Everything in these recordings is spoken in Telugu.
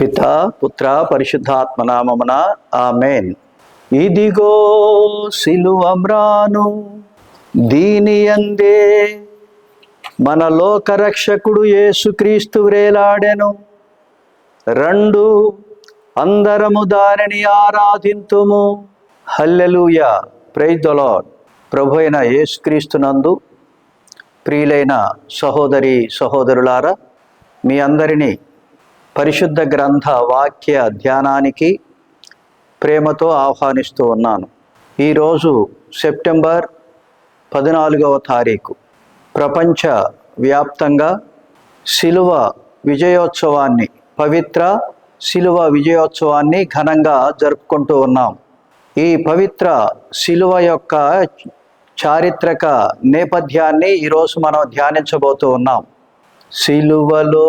పిత పుత్ర పరిశుద్ధాత్మ నామమున ఆమెన్. ఇదిగో సిలువమ్రాను దీని అందే మన లోకరక్షకుడు యేసుక్రీస్తు వ్రేలాడెను రెండు అందరము దానిని ఆరాధింతుము. హల్లెలూయ. Praise the Lord. ప్రభు అయిన యేసుక్రీస్తునందు ప్రియులైన సహోదరి సహోదరులారా మీ అందరినీ పరిశుద్ధ గ్రంథ వాక్య ధ్యానానికి ప్రేమతో ఆహ్వానిస్తూ ఉన్నాను. ఈరోజు సెప్టెంబర్ పద్నాలుగవ తారీఖు. ప్రపంచ వ్యాప్తంగా శిలువ విజయోత్సవాన్ని పవిత్ర శిలువ విజయోత్సవాన్ని ఘనంగా జరుపుకుంటూ ఉన్నాం. ఈ పవిత్ర శిలువ యొక్క చారిత్రక నేపథ్యాన్ని ఈరోజు మనం ధ్యానించబోతూ ఉన్నాం. శిలువలో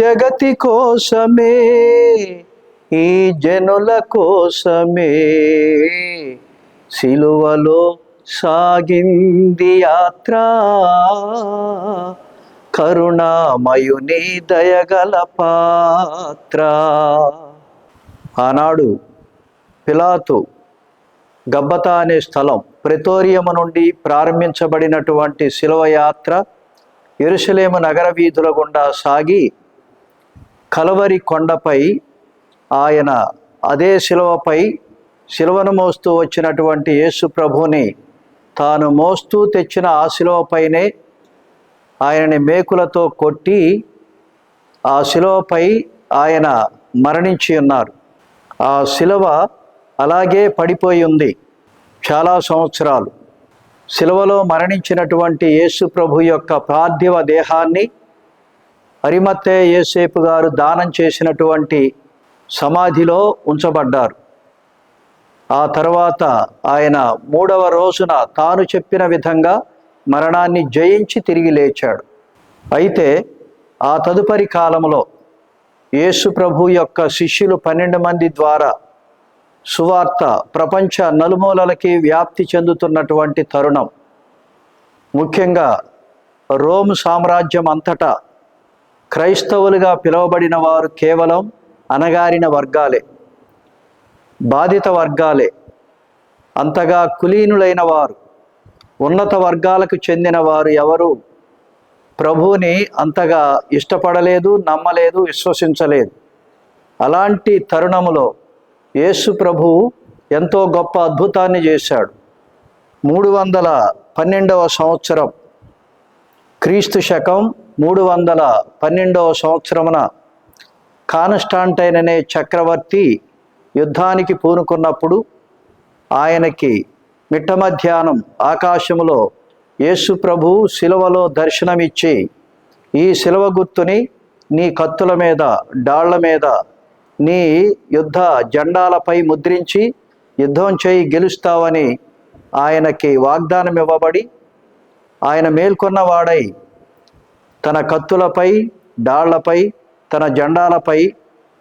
జగతి కోసమే ఈ జనుల కోసమే. సిలువలో సాగింది యాత్ర కరుణామయుని దయగల పాత్ర. ఆనాడు పిలాతు గబ్బత అనే స్థలం ప్రితోరియము నుండి ప్రారంభించబడినటువంటి శిలువ యాత్ర ఎరుసలేము నగర వీధుల గుండా సాగి కలవరి కొండపై ఆయన అదే శిలువపై శిలువను మోస్తూ వచ్చినటువంటి యేసు ప్రభుని తాను మోస్తూ తెచ్చిన ఆ శిలువపైనే ఆయనని మేకులతో కొట్టి ఆ శిలువపై ఆయన మరణించి ఉన్నారు. ఆ శిలువ అలాగే పడిపోయి ఉంది చాలా సంవత్సరాలు. శిలువలో మరణించినటువంటి యేసు ప్రభు యొక్క పార్థివ దేహాన్ని అరిమత్తే యేసేపు గారు దానం చేసినటువంటి సమాధిలో ఉంచబడ్డారు. ఆ తర్వాత ఆయన మూడవ రోజున తాను చెప్పిన విధంగా మరణాన్ని జయించి తిరిగి లేచాడు. అయితే ఆ తదుపరి కాలంలో యేసు ప్రభు యొక్క శిష్యులు పన్నెండు మంది ద్వారా సువార్త ప్రపంచ నలుమూలలకి వ్యాప్తి చెందుతున్నటువంటి తరుణం. ముఖ్యంగా రోమ్ సామ్రాజ్యం అంతటా క్రైస్తవులుగా పిలువబడిన వారు కేవలం అనగారిన వర్గాలే బాధిత వర్గాలే. అంతగా కులీనులైన వారు ఉన్నత వర్గాలకు చెందిన వారు ఎవరు ప్రభువుని అంతగా ఇష్టపడలేదు నమ్మలేదు విశ్వసించలేదు. అలాంటి తరుణములో యేసు ప్రభు ఎంతో గొప్ప అద్భుతాన్ని చేశాడు. మూడు వందల పన్నెండవ సంవత్సరం క్రీస్తు శకం మూడు వందల పన్నెండవ సంవత్సరమున కాన్స్టాంటైన్ అనే చక్రవర్తి యుద్ధానికి పూనుకున్నప్పుడు ఆయనకి మిట్ట మధ్యాహ్నం ఆకాశములో యేసు ప్రభు శిలువలో దర్శనమిచ్చి ఈ శిలువ గుర్తుని నీ కత్తుల మీద డాళ్ళ మీద నీ యుద్ధ జెండాలపై ముద్రించి యుద్ధం చేయి గెలుస్తావని ఆయనకి వాగ్దానం ఇవ్వబడి ఆయన మేల్కొన్నవాడై తన కత్తులపై డాళ్ళపై తన జెండాలపై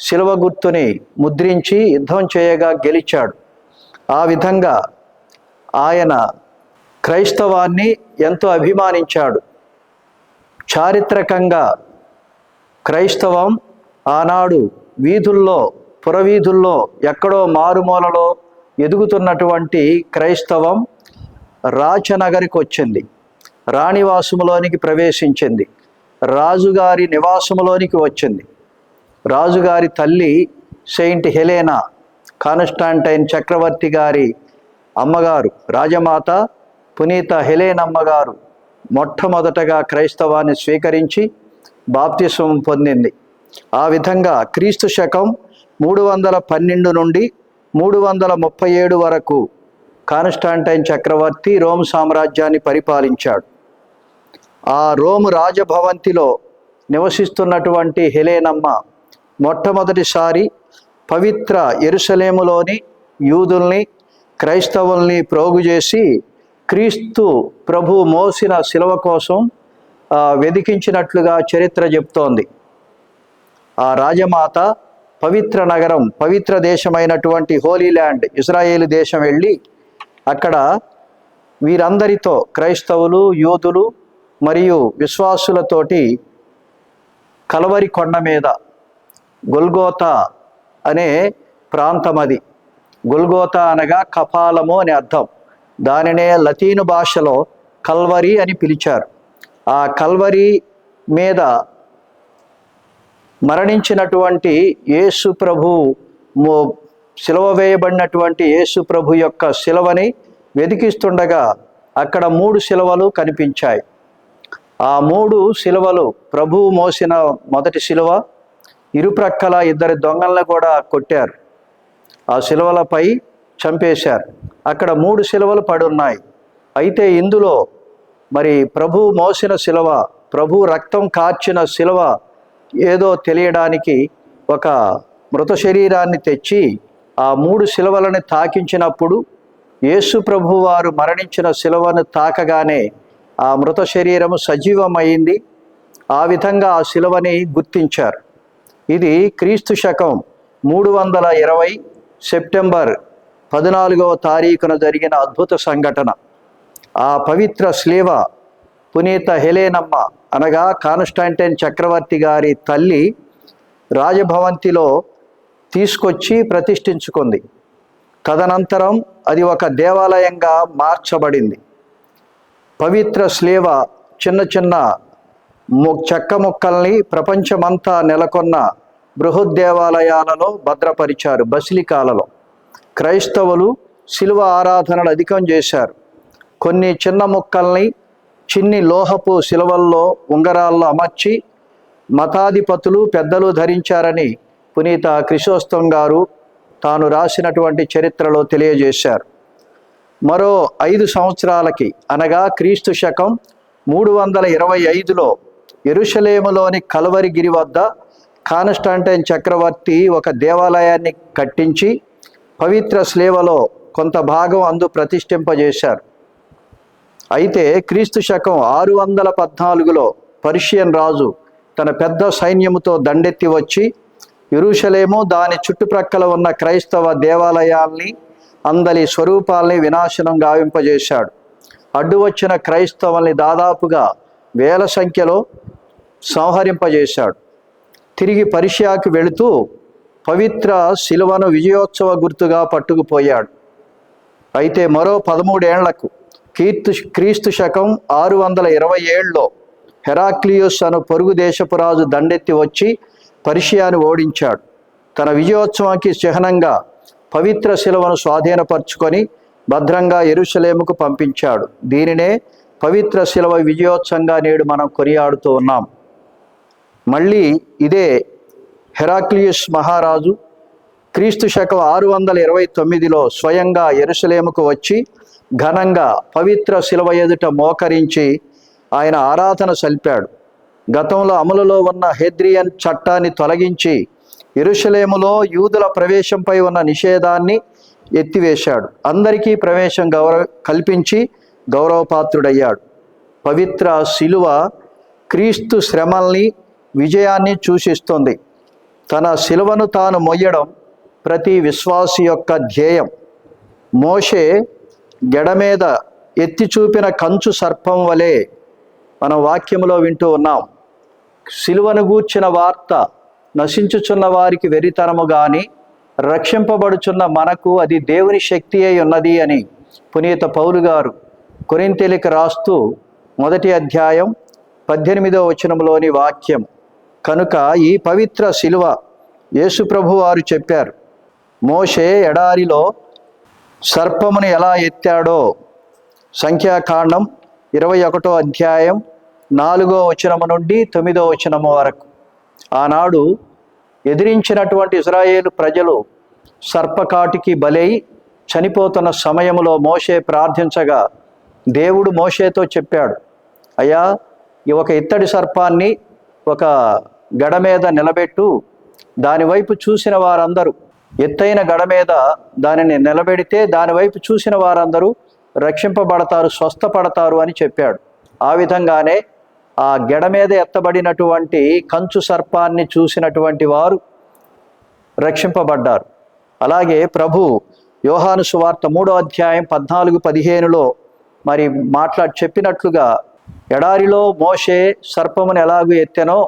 శిలువ గుర్తుని ముద్రించి యుద్ధం చేయగా గెలిచాడు. ఆ విధంగా ఆయన క్రైస్తవాన్ని ఎంతో అభిమానించాడు. చారిత్రకంగా క్రైస్తవం ఆనాడు వీధుల్లో పురవీధుల్లో ఎక్కడో మారుమూలలో ఎదుగుతున్నటువంటి క్రైస్తవం రాచనగరికి వచ్చింది. రాణివాసములోనికి ప్రవేశించింది. రాజుగారి నివాసములోనికి వచ్చింది. రాజుగారి తల్లి సెయింట్ హెలేనా కాన్స్టాంటైన్ చక్రవర్తి గారి అమ్మగారు రాజమాత పునీత హెలేన్ అమ్మగారు మొట్టమొదటగా క్రైస్తవాన్ని స్వీకరించి బాప్తిసం పొందింది. ఆ విధంగా క్రీస్తు శకం మూడు వందల పన్నెండు నుండి మూడు వందల ముప్పై ఏడు వరకు కాన్స్టాంటైన్ చక్రవర్తి రోమ్ సామ్రాజ్యాన్ని పరిపాలించాడు. ఆ రోమ్ రాజభవంతిలో నివసిస్తున్నటువంటి హెలేనమ్మ మొట్టమొదటిసారి పవిత్ర ఎరుసలేములోని యూదుల్ని క్రైస్తవుల్ని ప్రోగు చేసి క్రీస్తు ప్రభు మోసిన శిలవ కోసం వెదికించినట్లుగా చరిత్ర చెప్తోంది. ఆ రాజమాత పవిత్ర నగరం పవిత్ర దేశమైనటువంటి హోలీ ల్యాండ్ ఇజ్రాయేలు దేశం వెళ్ళి అక్కడ వీరందరితో క్రైస్తవులు యూదులు మరియు విశ్వాసులతోటి కలవరి కొండ మీద గొల్గోతా అనే ప్రాంతం అది. గొల్గోతా అనగా కపాలము అని అర్థం. దానినే లతీను భాషలో కల్వరి అని పిలిచారు. ఆ కల్వరి మీద మరణించినటువంటి యేసు ప్రభు సిలవ వేయబడినటువంటి యేసు ప్రభు యొక్క శిలవని వెతికిస్తుండగా అక్కడ మూడు శిలవలు కనిపించాయి. ఆ మూడు శిలువలు ప్రభువు మోసిన మొదటి శిలువ ఇరుప్రక్కల ఇద్దరు దొంగలను కూడా కొట్టారు. ఆ శిలువలపై చంపేశారు. అక్కడ మూడు శిలువలు పడున్నాయి. అయితే ఇందులో మరి ప్రభు మోసిన శిలువ ప్రభు రక్తం కార్చిన శిలువ ఏదో తెలియడానికి ఒక మృత శరీరాన్ని తెచ్చి ఆ మూడు శిలువలను తాకించినప్పుడు యేసు ప్రభు వారు మరణించిన శిలువను తాకగానే ఆ మృత శరీరము సజీవమైంది. ఆ విధంగా ఆ శిలువని గుర్తించారు. ఇది క్రీస్తు శకం మూడు వందల ఇరవై సెప్టెంబర్ పద్నాలుగవ తారీఖున జరిగిన అద్భుత సంఘటన. ఆ పవిత్ర స్లేవ పునీత హెలేనమ్మ అనగా కాన్స్టాంటైన్ చక్రవర్తి గారి తల్లి రాజభవంతిలో తీసుకొచ్చి ప్రతిష్ఠించుకుంది. తదనంతరం అది ఒక దేవాలయంగా మార్చబడింది. పవిత్ర స్లేవ చిన్న చిన్న ము- చెక్క ముక్కల్ని ప్రపంచమంతా నెలకొన్న బృహద్దేవాలయాలలో భద్రపరిచారు బసిలికాలలో. క్రైస్తవులు శిలువ ఆరాధనలు అధికం చేశారు. కొన్ని చిన్న ముక్కల్ని చిన్ని లోహపు శిలువల్లో ఉంగరాల్లో అమర్చి మతాధిపతులు పెద్దలు ధరించారని పునీత క్రిశోస్తం గారు తాను రాసినటువంటి చరిత్రలో తెలియజేశారు. మరో ఐదు సంవత్సరాలకి అనగా క్రీస్తు శకం మూడు వందల ఇరవై ఐదులో ఎరుషలేములోని కలవరిగిరి వద్ద కాన్స్టాంటైన్ చక్రవర్తి ఒక దేవాలయాన్ని కట్టించి పవిత్ర స్లేవలో కొంత భాగం అందు ప్రతిష్ఠింపజేశారు. అయితే క్రీస్తు శకం ఆరు వందల పద్నాలుగులో పర్షియన్ రాజు తన పెద్ద సైన్యముతో దండెత్తి వచ్చి యెరూషలేము దాని చుట్టుప్రక్కల ఉన్న క్రైస్తవ దేవాలయాల్ని అందలి స్వరూపాల్ని వినాశనం గావింపజేశాడు. అడ్డు వచ్చిన క్రైస్తవుల్ని దాదాపుగా వేల సంఖ్యలో సంహరింపజేశాడు. తిరిగి పరిషియాకి వెళుతూ పవిత్ర శిలువను విజయోత్సవ గుర్తుగా పట్టుకుపోయాడు. అయితే మరో పదమూడేళ్ళకు కీర్తు క్రీస్తు శకం ఆరు వందల ఇరవై ఏళ్ళలో హెరాక్లియోస్ అను పొరుగు దేశపు రాజు దండెత్తి వచ్చి పరిషియాను ఓడించాడు. తన విజయోత్సవానికి చిహ్నంగా పవిత్ర శిలువను స్వాధీనపరుచుకొని భద్రంగా ఎరుశలేముకు పంపించాడు. దీనినే పవిత్ర శిలవ విజయోత్సవంగా నేడు మనం కొనియాడుతూ ఉన్నాం. మళ్ళీ ఇదే హెరాక్లియస్ మహారాజు క్రీస్తు శకం ఆరు వందల ఇరవై తొమ్మిదిలో స్వయంగా ఎరుసలేముకు వచ్చి ఘనంగా పవిత్ర శిలవ ఎదుట మోకరించి ఆయన ఆరాధన సల్పాడు. గతంలో అమలులో ఉన్న హెద్రియన్ చట్టాన్ని తొలగించి ఇరుషలేములో యూదుల ప్రవేశంపై ఉన్న నిషేధాన్ని ఎత్తివేశాడు. అందరికీ ప్రవేశం గౌరవ కల్పించి గౌరవపాత్రుడయ్యాడు. పవిత్ర శిలువ క్రీస్తు శ్రమల్ని విజయాన్ని సూచిస్తుంది తన శిలువను తాను మొయ్యడం ప్రతి విశ్వాసి యొక్క ధ్యేయం. మోషే గెడ మీద ఎత్తి చూపిన కంచు సర్పం వలె మన వాక్యంలో వింటూ ఉన్నాం. శిలువను గూర్చిన వార్త నశించుచున్న వారికి వెరితనము గాని రక్షింపబడుచున్న మనకు అది దేవుని శక్తి అయి ఉన్నది అని పునీత పౌలు గారు కొరింతెలికి రాస్తూ మొదటి అధ్యాయం పద్దెనిమిదో వచనంలోని వాక్యం. కనుక ఈ పవిత్ర శిలువ యేసుప్రభు వారు చెప్పారు. మోషే ఎడారిలో సర్పమును ఎలా ఎత్తాడో సంఖ్యాకాండం ఇరవై ఒకటో అధ్యాయం నాలుగో వచనము నుండి తొమ్మిదో వచనము వరకు. ఆనాడు ఎదిరించినటువంటి ఇజ్రాయేలు ప్రజలు సర్పకాటికి బలై చనిపోతున్న సమయంలో మోషే ప్రార్థించగా దేవుడు మోషేతో చెప్పాడు అయ్యా ఈ ఒక ఇత్తడి సర్పాన్ని ఒక గడ మీద నిలబెట్టు దానివైపు చూసిన వారందరూ ఎత్తైన గడ మీద దానిని నిలబెడితే దానివైపు చూసిన వారందరూ రక్షింపబడతారు స్వస్థపడతారు అని చెప్పాడు. ఆ విధంగానే ఆ గెడ మీద ఎత్తబడినటువంటి కంచు సర్పాన్ని చూసినటువంటి వారు రక్షింపబడ్డారు. అలాగే ప్రభు యోహాను సువార్త మూడో అధ్యాయం పద్నాలుగు పదిహేనులో మరి మాట్లాడి చెప్పినట్లుగా ఎడారిలో మోషే సర్పమును ఎలాగూ ఎత్తెనో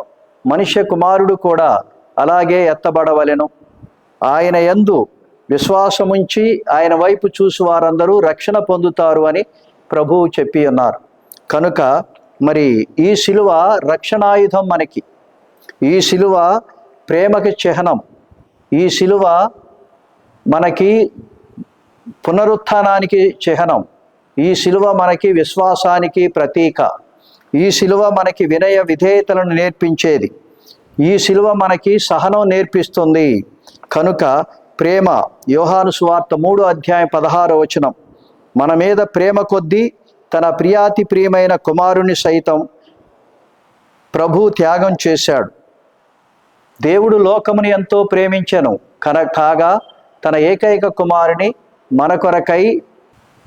మనుష్య కుమారుడు కూడా అలాగే ఎత్తబడవలెను. ఆయన యందు విశ్వాసముంచి ఆయన వైపు చూసి వారందరూ రక్షణ పొందుతారు అని ప్రభువు చెప్పి ఉన్నారు. కనుక మరి ఈ శిలువ రక్షణాయుధం మనకి. ఈ శిలువ ప్రేమకి చిహ్నం. ఈ శిలువ మనకి పునరుత్థానానికి చిహ్నం. ఈ శిలువ మనకి విశ్వాసానికి ప్రతీక. ఈ శిలువ మనకి వినయ విధేయతలను నేర్పించేది. ఈ శిలువ మనకి సహనం నేర్పిస్తుంది. కనుక ప్రేమ యోహాను సువార్త మూడు అధ్యాయం పదహారు వచనం. మన మీద ప్రేమ కొద్దీ తన ప్రియాతి ప్రియమైన కుమారుని సైతం ప్రభు త్యాగం చేశాడు. దేవుడు లోకముని ఎంతో ప్రేమించెను. కన కాగా తన ఏకైక కుమారుని మన కొరకై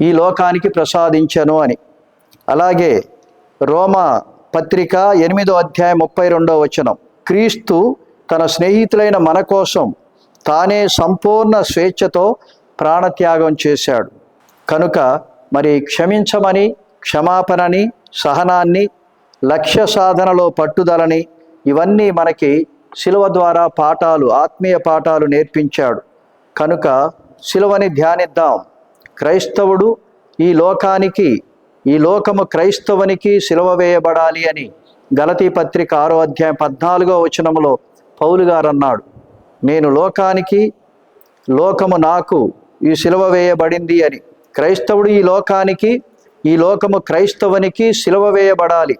ఈ లోకానికి ప్రసాదించెను అని. అలాగే రోమ పత్రిక ఎనిమిదో అధ్యాయం ముప్పై రెండో వచనం. క్రీస్తు తన స్నేహితులైన మన కోసం తానే సంపూర్ణ స్వేచ్ఛతో ప్రాణత్యాగం చేశాడు. కనుక మరి క్షమించమని క్షమాపణని సహనాన్ని లక్ష్య సాధనలో పట్టుదలని ఇవన్నీ మనకి శిలువ ద్వారా పాఠాలు ఆత్మీయ పాఠాలు నేర్పించాడు. కనుక శిలువని ధ్యానిద్దాం. క్రైస్తవుడు ఈ లోకానికి ఈ లోకము క్రైస్తవునికి శిలువ వేయబడాలి అని గలతీ పత్రిక ఆరో అధ్యాయం పద్నాలుగో వచనములో పౌలు గారు అన్నాడు నేను లోకానికి లోకము నాకు ఈ శిలువ వేయబడింది అని. క్రైస్తవుడు ఈ లోకానికి ఈ లోకము క్రైస్తవునికి సిలువ వేయబడాలి.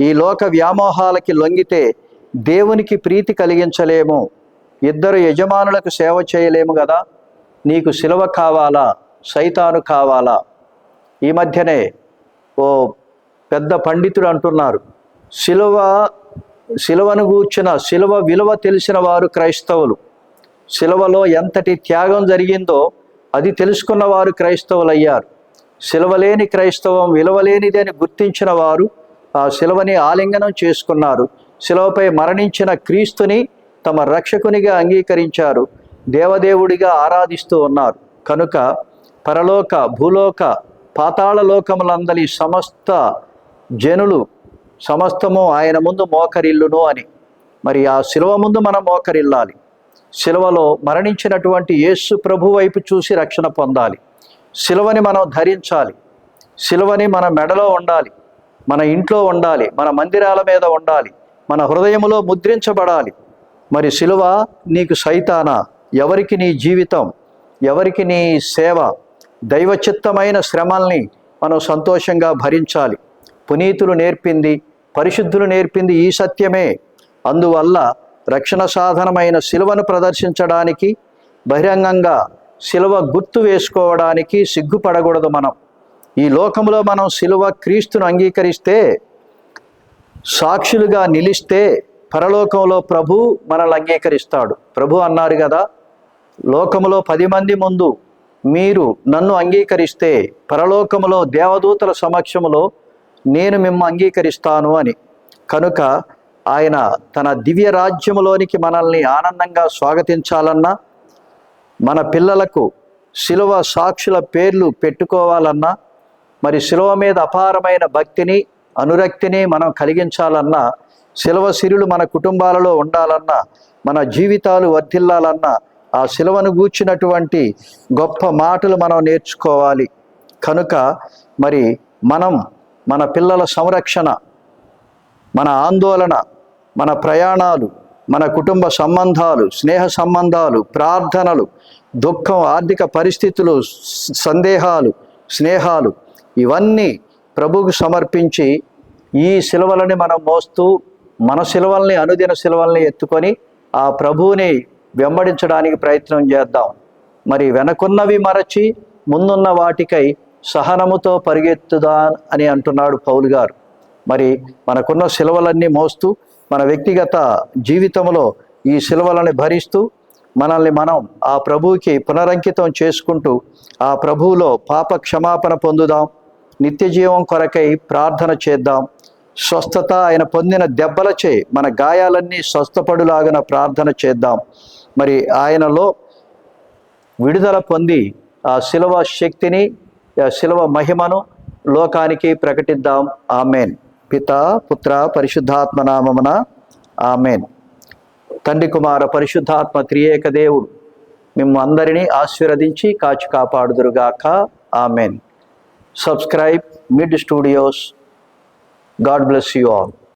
ఈ లోక వ్యామోహాలకి లొంగితే దేవునికి ప్రీతి కలిగించలేము. ఇద్దరు యజమానులకు సేవ చేయలేము కదా నీకు సిలువ కావాలా? సైతాను కావాలా? ఈ మధ్యనే ఓ పెద్ద పండితుడు అంటున్నారు. సిలువ సిలువను గూర్చిన సిలువ విలువ తెలిసిన వారు క్రైస్తవులు. సిలువలో ఎంతటి త్యాగం జరిగిందో అది తెలుసుకున్న వారు క్రైస్తవులయ్యారు. సిలవలేని క్రైస్తవం విలువలేనిది అని గుర్తించిన వారు ఆ శిలవని ఆలింగనం చేసుకున్నారు. శిలువపై మరణించిన క్రీస్తుని తమ రక్షకునిగా అంగీకరించారు. దేవదేవుడిగా ఆరాధిస్తూ ఉన్నారు. కనుక పరలోక భూలోక పాతాళ లోకములందలి సమస్త జనులు సమస్తము ఆయన ముందు మోకరిల్లును అని. మరి ఆ శిలువ ముందు మనం మోకరిల్లాలి. శిలువలో మరణించినటువంటి యేసు ప్రభు వైపు చూసి రక్షణ పొందాలి. శిలువని మనం ధరించాలి. శిలువని మన మెడలో ఉండాలి. మన ఇంట్లో ఉండాలి. మన మందిరాల మీద ఉండాలి. మన హృదయంలో ముద్రించబడాలి. మరి శిలువ నీకు సైతానా? ఎవరికి నీ జీవితం? ఎవరికి నీ సేవ? దైవచిత్తమైన శ్రమల్ని మనం సంతోషంగా భరించాలి. పునీతులు నేర్పింది పరిశుద్ధులు నేర్పింది ఈ సత్యమే. అందువల్ల రక్షణ సాధనమైన శిలువను ప్రదర్శించడానికి బహిరంగంగా శిలువ గుర్తు వేసుకోవడానికి సిగ్గుపడకూడదు మనం. ఈ లోకంలో మనం శిలువ క్రీస్తును అంగీకరిస్తే సాక్షులుగా నిలిస్తే పరలోకంలో ప్రభు మనల్ని అంగీకరిస్తాడు. ప్రభు అన్నారు కదా లోకములో పది మంది ముందు మీరు నన్ను అంగీకరిస్తే పరలోకములో దేవదూతల సమక్షములో నేను మిమ్మ అంగీకరిస్తాను అని. కనుక ఆయన తన దివ్య రాజ్యములోనికి మనల్ని ఆనందంగా స్వాగతించాలన్నా మన పిల్లలకు శిలువ సాక్షుల పేర్లు పెట్టుకోవాలన్నా మరి శిలువ మీద అపారమైన భక్తిని అనురక్తిని మనం కలిగించాలన్నా శిలువ సిరులు మన కుటుంబాలలో ఉండాలన్నా మన జీవితాలు వర్ధిల్లాలన్నా ఆ శిలువను గూర్చినటువంటి గొప్ప మాటలు మనం నేర్చుకోవాలి. కనుక మరి మనం మన పిల్లల సంరక్షణ మన ఆందోళన మన ప్రయాణాలు మన కుటుంబ సంబంధాలు స్నేహ సంబంధాలు ప్రార్థనలు దుఃఖం ఆర్థిక పరిస్థితులు సందేహాలు స్నేహాలు ఇవన్నీ ప్రభువుకు సమర్పించి ఈ శిలువలని మనం మోస్తూ మన శిలవల్ని అనుదిన శిలువల్ని ఎత్తుకొని ఆ ప్రభువుని వెంబడించడానికి ప్రయత్నం చేద్దాం. మరి వెనకున్నవి మరచి ముందున్న వాటికై సహనముతో పరిగెత్తుదా అని అంటున్నాడు పౌలు గారు. మరి మనకున్న శిలువలన్నీ మోస్తూ మన వ్యక్తిగత జీవితంలో ఈ సిలువలను భరిస్తూ మనల్ని మనం ఆ ప్రభువుకి పునరంకితం చేసుకుంటూ ఆ ప్రభువులో పాప క్షమాపణ పొందుదాం నిత్య జీవం కొరకై ప్రార్థన చేద్దాం స్వస్థత ఆయన పొందిన దెబ్బలచే మన గాయాలన్నీ స్వస్థపడులాగిన ప్రార్థన చేద్దాం. మరి ఆయనలో విడుదల పొంది ఆ శిలవ శక్తిని శిలవ శిలువ మహిమను లోకానికి ప్రకటిద్దాం. ఆమెన్. పిత పుత్ర పరిశుద్ధాత్మ నామమున ఆమెన్. తండ్రి కుమార పరిశుద్ధాత్మ త్రియేక దేవుడు మిమ్ము అందరినీ ఆశీర్వదించి కాచి కాపాడుదురుగాక. Amen. Subscribe Mid Studios. God bless you all